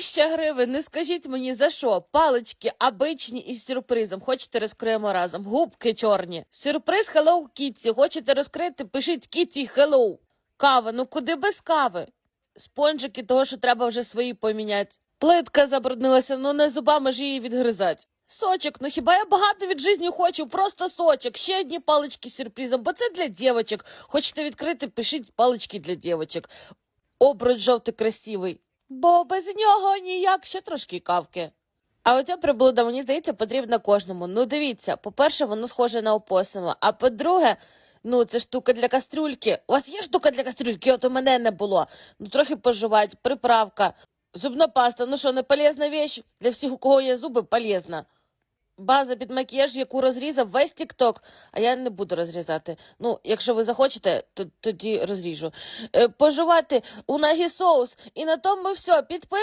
Тисяча гривень, не скажіть мені за що? Палички обичні із сюрпризом. Хочете розкриємо разом. Губки чорні. Сюрприз Hello Kitty. Хочете розкрити? Пишіть Kitty Hello. Кава, ну куди без кави? Спонжики того, що треба вже свої поміняти. Плитка забруднилася, ну не зубами ж її відгризать. Сочок, ну хіба я багато від житті хочу? Просто сочок. Ще одні палички з сюрпризом, бо це для дівочок. Хочете відкрити, пишіть палички для дівочок. Обруч жовтий красивий. Бо без нього ніяк ще трошки кавки. А оця приблуда, мені здається, потрібна кожному. Ну, дивіться, по-перше, воно схоже на опосима. А по-друге, ну, це штука для кастрюльки. У вас є штука для кастрюльки? От у мене не було. Ну, трохи пожувати, приправка, зубна паста. Ну що, не полезна віч? Для всіх, у кого є зуби, полезна. База під макіяж, яку розрізав весь тікток, а я не буду розрізати. Ну, якщо ви захочете, то тоді розріжу. Е, Поживати у нагі соус. І на тому все. Підписуйтесь.